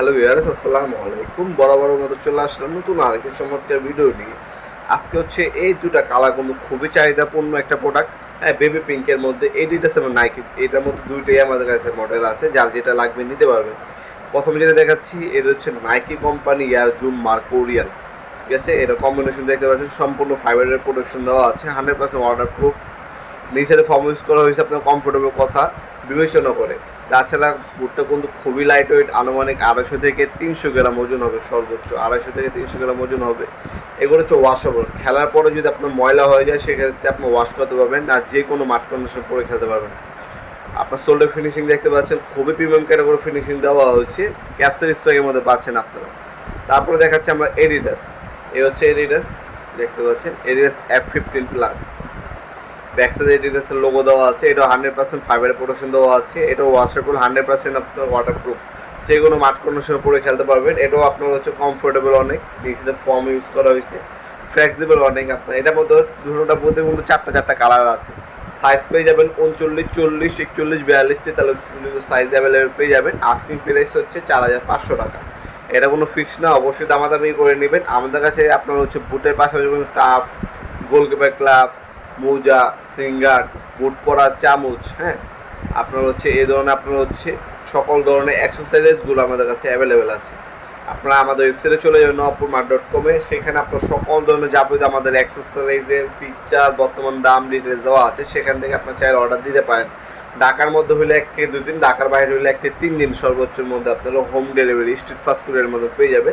Hello years আসসালামু আলাইকুম। বরাবর মতো চলে আসলাম নতুন আরেকটি চমৎকার ভিডিও নিয়ে। আজকে হচ্ছে এই দুটা কালার কিন্তু খুবই চাহিদাপূর্ণ একটা প্রোডাক্ট হ্যাঁ বেবি পিঙ্কের মধ্যে এডিটাস এবং নাইকি এটার মধ্যে দুইটাই আমাদের কাছে মডেল আছে, যার যেটা লাগবে নিতে পারবেন। প্রথমে যেটা দেখাচ্ছি, এটা হচ্ছে Nike company air zoom mercurial ঠিক আছে? এটা কম্বিনেশন দেখতে পাচ্ছেন, সম্পূর্ণ ফাইবারের প্রোডাকশন দেওয়া আছে হান্ড্রেড পার্সেন্ট ওয়াটার প্রুফ নিচের ফর্ম ইউজ করা হয়েছে আপনার কমফোর্টেবল কথা, বিবেচনা করে। তাছাড়া বুটটা কিন্তু খুবই লাইট ওয়েট আনুমানিক আড়াইশো থেকে তিনশো গ্রাম ওজন হবে, সর্বোচ্চ আড়াইশো থেকে তিনশো গ্রাম ওজন হবে। এগুলো হচ্ছে ওয়াশেবল খেলার পরে যদি আপনার ময়লা হয়ে যায়, সেক্ষেত্রে আপনি ওয়াশ করতে পারবেন আর যে কোনো মাঠ কন্ডিশন পরে খেলতে পারবেন। আপনার শোল্ডার ফিনিশিং দেখতে পাচ্ছেন, খুবই প্রিমিয়াম ক্যাটাগরি ফিনিশিং দেওয়া হচ্ছে ক্যাপসুল স্প্যাকের মধ্যে পাচ্ছেন আপনারা। তারপরে দেখাচ্ছে আমরা এডিডাস এই হচ্ছে এডিডাস দেখতে পাচ্ছেন? Adidas F fifteen plus back সাইডে এডিডাসের লোগো দেওয়া আছে, এটা হান্ড্রেড পার্সেন্ট ফাইবারের প্রোডাকশন দেওয়া আছে এটা ওয়াশারফুল হান্ড্রেড পার্সেন্ট আপনার ওয়াটারপ্রুফ যে কোনো মাঠ কন্ডিশনে পরে খেলতে পারবেন, এটাও আপনার হচ্ছে কমফোর্টেবল অনেক, নিচেতে ফর্ম ইউজ করা হয়েছে ফ্লেক্সিবল অনেক আপনার। এটার মধ্যে দুটোটা মধ্যে কিন্তু চারটা চারটা কালার আছে। সাইজ পেয়ে যাবেন উনচল্লিশ, চল্লিশ, একচল্লিশ, বিয়াল্লিশ তেতাল্লিশ সাইজ অ্যাভেলেবেল পেয়ে যাবেন। আস্কিং প্রাইস হচ্ছে চার হাজার পাঁচশো টাকা। এটা কোনো ফিক্স না, অবশ্যই দামাদামি করে নেবেন। আমাদের কাছে আপনার হচ্ছে বুটের পাশাপাশি টাফ গোলকিপার ক্লাবস মোজা, সিঙ্গার, বুট পরা চামচ হ্যাঁ? আপনার হচ্ছে এই ধরনের, আপনার হচ্ছে সকল ধরনের এক্সারসাইজগুলো আমাদের কাছে অ্যাভেলেবেল আছে। আপনারা আমাদের ওয়েবসাইটে চলে যাবেন নপুর মার্ট ডট কমে সেখানে আপনার সকল ধরনের যাবতীয় আমাদের এক্সারসাইজের পিকচার বর্তমান দাম ডিটেলস দেওয়া আছে। সেখান থেকে আপনার চাইলে অর্ডার দিতে পারেন। ঢাকার মধ্যে হলে এক থেকে দুই দিন, ঢাকার বাইরে হলে এক থেকে তিন দিন সর্বোচ্চের মধ্যে আপনারা হোম ডেলিভারি স্ট্রিট ফাস্ট ফুডের মধ্যে পেয়ে যাবে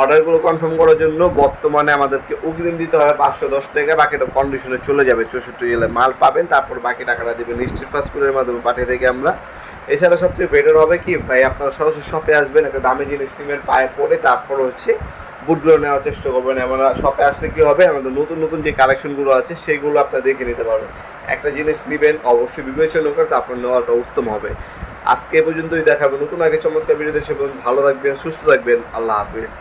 অর্ডারগুলো কনফার্ম করার জন্য বর্তমানে আমাদেরকে অগ্রিম দিতে হবে পাঁচশো দশ টাকা, বাকিটা কন্ডিশনে চলে যাবে। চৌষট্টি জেলায় মাল পাবেন, তারপর বাকি টাকাটা দেবেন স্ট্রিট ফাস্ট ফুডের মাধ্যমে পাঠিয়ে থেকে আমরা। এছাড়া সবথেকে বেটার হবে কি, ভাই, আপনারা সরাসরি শপে আসবেন, একটা দামি জিনিস কিনবেন, পায়ে পরে তারপর হচ্ছে বুটগুলো নেওয়ার চেষ্টা করবেন। আমরা শপে আসলে কী হবে, আমাদের নতুন নতুন যে কালেকশনগুলো আছে, সেগুলো আপনারা দেখে নিতে পারবেন। একটা জিনিস নেবেন, অবশ্যই বিবেচনা করে তারপর নেওয়াটা উত্তম হবে। আজকে পর্যন্তই দেখাবেন নতুন আগে চমৎকার ভিডিও দেশে ভালো থাকবেন, সুস্থ থাকবেন। আল্লাহ হাফিজ।